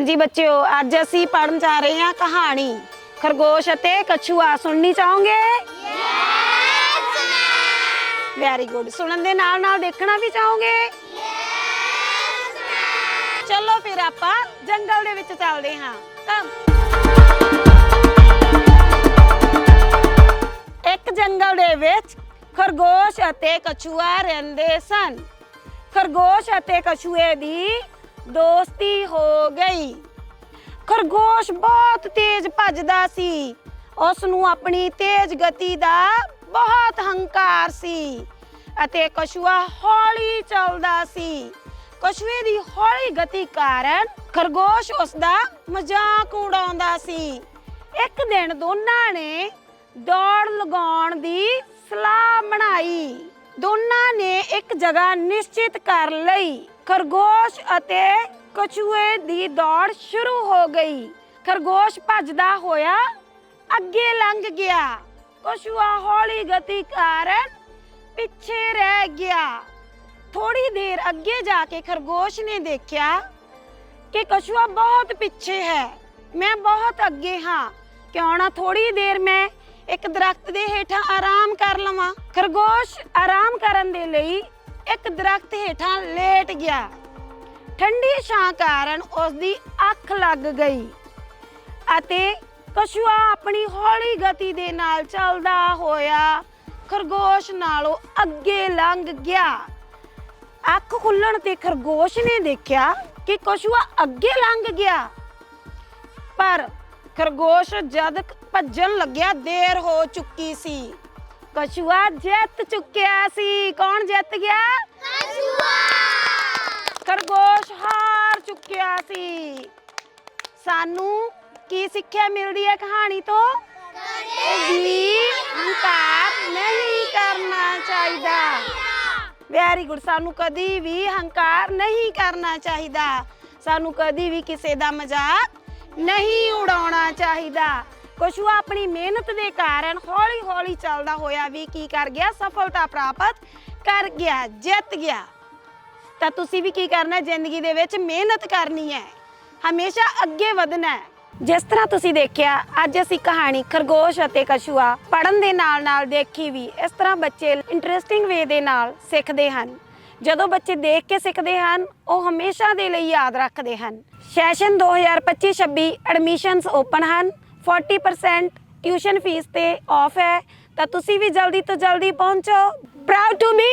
ਹਾਂਜੀ ਬੱਚਿਓ ਅੱਜ ਅਸੀਂ ਪੜਨ ਜਾ ਰਹੇ ਹਾਂ ਕਹਾਣੀ। ਖਰਗੋਸ਼ ਅਤੇ ਕਛੂਆ ਸੁਣਨੀ ਚਾਹੋਗੇ? ਯੈਸ ਵੈਰੀ ਗੁੱਡ ਸੁਣਨ ਦੇ ਨਾਲ ਨਾਲ ਦੇਖਣਾ ਵੀ ਚਾਹੋਗੇ? ਯੈਸ ਚਲੋ ਫਿਰ ਆਪਾਂ ਜੰਗਲ ਦੇ ਵਿੱਚ ਚੱਲਦੇ ਹਾਂ। ਤਾਂ ਇੱਕ ਜੰਗਲ ਦੇ ਵਿੱਚ ਖਰਗੋਸ਼ ਅਤੇ ਕਛੂਆ ਰਹਿੰਦੇ ਸਨ। ਖਰਗੋਸ਼ ਅਤੇ ਕਛੂਏ ਦੀ ਦੋਸਤੀ ਹੋ ਗਈ। ਖਰਗੋਸ਼ ਬਹੁਤ ਤੇਜ਼ ਭੱਜਦਾ ਸੀ। ਉਸ ਨੂੰ ਆਪਣੀ ਤੇਜ਼ ਗਤੀ ਦਾ ਬਹੁਤ ਹੰਕਾਰ ਸੀ ਅਤੇ ਕਛੂਆ ਹੌਲੀ ਚੱਲਦਾ ਸੀ। ਕਛੂਏ ਦੀ ਹੌਲੀ ਗਤੀ ਕਾਰਨ ਖਰਗੋਸ਼ ਉਸ ਦਾ ਮਜ਼ਾਕ ਉਡਾਉਂਦਾ ਸੀ। ਇੱਕ ਦਿਨ ਦੋਨਾਂ ਨੇ ਦੌੜ ਲਗਾਉਣ ਦੀ ਸਲਾਹ ਬਣਾਈ। ਦੋਨਾਂ ਨੇ ਇੱਕ ਜਗ੍ਹਾ ਨਿਸ਼ਚਿਤ ਕਰ ਲਈ। ਖਰਗੋਸ਼ ਅਤੇ ਕਛੂਏ ਦੀ ਦੌੜ ਸ਼ੁਰੂ ਹੋ ਗਈ। ਖਰਗੋਸ਼ ਭੱਜਦਾ ਹੋਇਆ ਅੱਗੇ ਲੰਘ ਗਿਆ। ਕਛੂਆ ਹੌਲੀ ਗਤੀ ਕਾਰਨ ਪਿੱਛੇ ਰਹਿ ਗਿਆ। ਥੋੜੀ ਦੇਰ ਅੱਗੇ ਜਾ ਕੇ ਖਰਗੋਸ਼ ਨੇ ਦੇਖਿਆ ਕਿ ਕਛੂਆ ਬਹੁਤ ਪਿੱਛੇ ਹੈ। ਮੈਂ ਬਹੁਤ ਅੱਗੇ ਹਾਂ। ਕਿਉਂ ਨਾ ਥੋੜੀ ਦੇਰ ਮੈਂ ਇੱਕ ਦਰਖਤ ਦੇ ਹੇਠਾਂ ਆਰਾਮ ਕਰ ਲਵਾਂ। ਖਰਗੋਸ਼ ਆਰਾਮ ਕਰਨ ਦੇ ਲਈ ਇੱਕ ਦਰਖਤ ਹੇਠਾਂ ਲੇਟ ਗਿਆ। ਠੰਡੀ ਛਾਂ ਕਾਰਨ ਉਸ ਦੀ ਅੱਖ ਲੱਗ ਗਈ ਅਤੇ ਕਛੂਆ ਆਪਣੀ ਹੌਲੀ ਗਤੀ ਦੇ ਨਾਲ ਚੱਲਦਾ ਹੋਇਆ ਖਰਗੋਸ਼ ਨਾਲੋਂ ਅੱਗੇ ਲੰਘ ਗਿਆ। ਅੱਖ ਖੁੱਲਣ ਤੇ ਖਰਗੋਸ਼ ਨੇ ਦੇਖਿਆ ਕਿ ਕਛੂਆ ਅੱਗੇ ਲੰਘ ਗਿਆ। ਪਰ ਖਰਗੋਸ਼ ਜਦ ਭੱਜਣ ਲੱਗਿਆ, ਦੇਰ ਹੋ ਚੁੱਕੀ ਸੀ। ਕਛੂਆ ਜਿੱਤ ਚੁੱਕਿਆ ਸੀ। ਕੌਣ ਜਿੱਤ ਗਿਆ? ਖਰਗੋਸ਼ ਹਾਰ ਚੁੱਕਿਆ ਸੀ। ਸਾਨੂੰ ਕੀ ਸਿੱਖਿਆ ਮਿਲਦੀ ਹੈ ਕਹਾਣੀ ਤੋਂ? ਵੀ ਹੰਕਾਰ ਨਹੀਂ ਕਰਨਾ ਚਾਹੀਦਾ। ਵੈਰੀ ਗੁੱਡ ਸਾਨੂੰ ਕਦੀ ਵੀ ਹੰਕਾਰ ਨਹੀਂ ਕਰਨਾ ਚਾਹੀਦਾ। ਸਾਨੂੰ ਕਦੀ ਵੀ ਕਿਸੇ ਦਾ ਮਜ਼ਾਕ ਨਹੀਂ ਉਡਾਉਣਾ ਚਾਹੀਦਾ। ਕਛੂਆ ਆਪਣੀ ਮਿਹਨਤ ਦੇ ਕਾਰਨ ਹੌਲੀ ਹੌਲੀ ਚੱਲਦਾ ਹੋਇਆ ਵੀ ਕੀ ਕਰ ਗਿਆ, ਸਫਲਤਾ ਪ੍ਰਾਪਤ ਕਰ ਗਿਆ, ਜਿੱਤ ਗਿਆ। ਤਾਂ ਤੁਸੀਂ ਵੀ ਕੀ ਕਰਨਾ ਜ਼ਿੰਦਗੀ ਦੇ ਵਿੱਚ ਮਿਹਨਤ ਕਰਨੀ ਹੈ। ਹਮੇਸ਼ਾ ਅੱਗੇ ਵਧਣਾ ਹੈ। ਜਿਸ ਤਰ੍ਹਾਂ ਤੁਸੀਂ ਦੇਖਿਆ, ਅੱਜ ਅਸੀਂ ਕਹਾਣੀ ਖਰਗੋਸ਼ ਅਤੇ ਕਛੂਆ ਪੜਨ ਦੇ ਨਾਲ ਨਾਲ ਦੇਖੀ ਵੀ ਇਸ ਤਰ੍ਹਾਂ ਬੱਚੇ ਇੰਟਰਸਟਿੰਗ ਵੇ ਦੇ ਨਾਲ ਸਿੱਖਦੇ ਹਨ। ਜਦੋਂ ਬੱਚੇ ਦੇਖ ਕੇ ਸਿੱਖਦੇ ਹਨ, ਉਹ ਹਮੇਸ਼ਾ ਦੇ ਲਈ ਯਾਦ ਰੱਖਦੇ ਹਨ। ਸੈਸ਼ਨ 2025-26 ਐਡਮਿਸ਼ਨਸ ਓਪਨ ਹਨ। 40% ਟਿਊਸ਼ਨ ਫੀਸ ਤੇ ਆਫ ਹੈ। ਤਾਂ ਤੁਸੀਂ ਵੀ ਜਲਦੀ ਤੋਂ ਜਲਦੀ ਪਹੁੰਚੋ। Proud to be